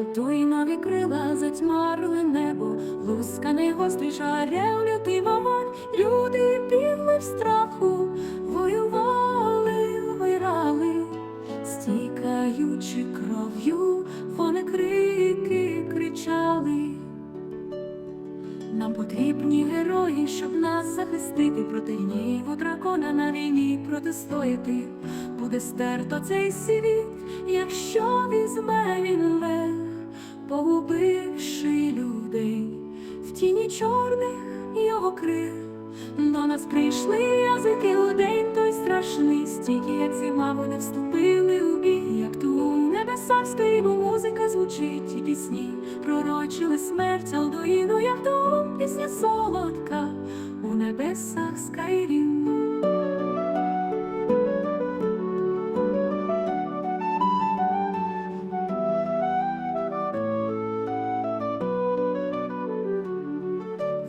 Алтуї нові крила затьмарили небо, лусканий гострий жарев лютий вогонь, люди бігли в страху, воювали, вмирали, стікаючи кров'ю, вони крики кричали. Нам потрібні герої, щоб нас захистити проти гніву дракона на війні протистояти. Буде стерто цей світ, якщо візьме він верх, його. До нас прийшли язики у день той страшний, стільки, як зима, вони вступили у бій, як ту у небесах співу музика звучить і пісні, пророчили смерть Алдуїну, як ту пісня солодка у небесах Скайріму.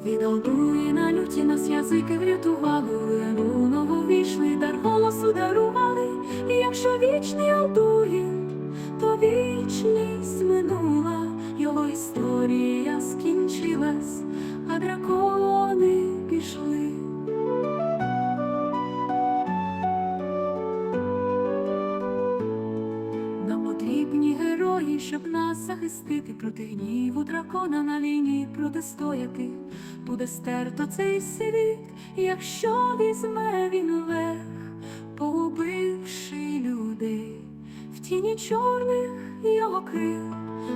Від на люті нас язики врятували, у нову війшли, дар голосу дарували, і якщо вічний Алдуїн, то вічність минула, його історія герої, щоб нас захистити проти гніву дракона на війні протистояти. Буде стерто цей світ, якщо візьме він верх, погубивши людей. В тіні чорних його крил.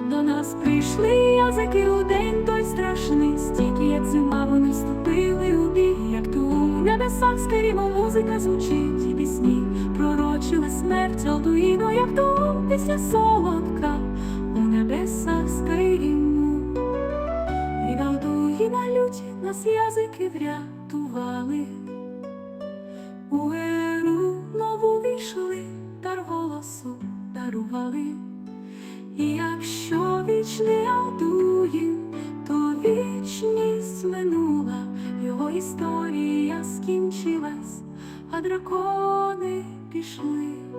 До нас прийшли язики у день той страшний, стільки, як зима, вони вступили у бій, як ту у небесах скрімо музика звучить. І пісні, пророчили смерть Алдуїну, як ту пісня солодка язики врятували, у еру нову війшли, дар голосу дарували. І якщо вічний Алдуїн, то вічність минула, його історія скінчилась, а дракони пішли.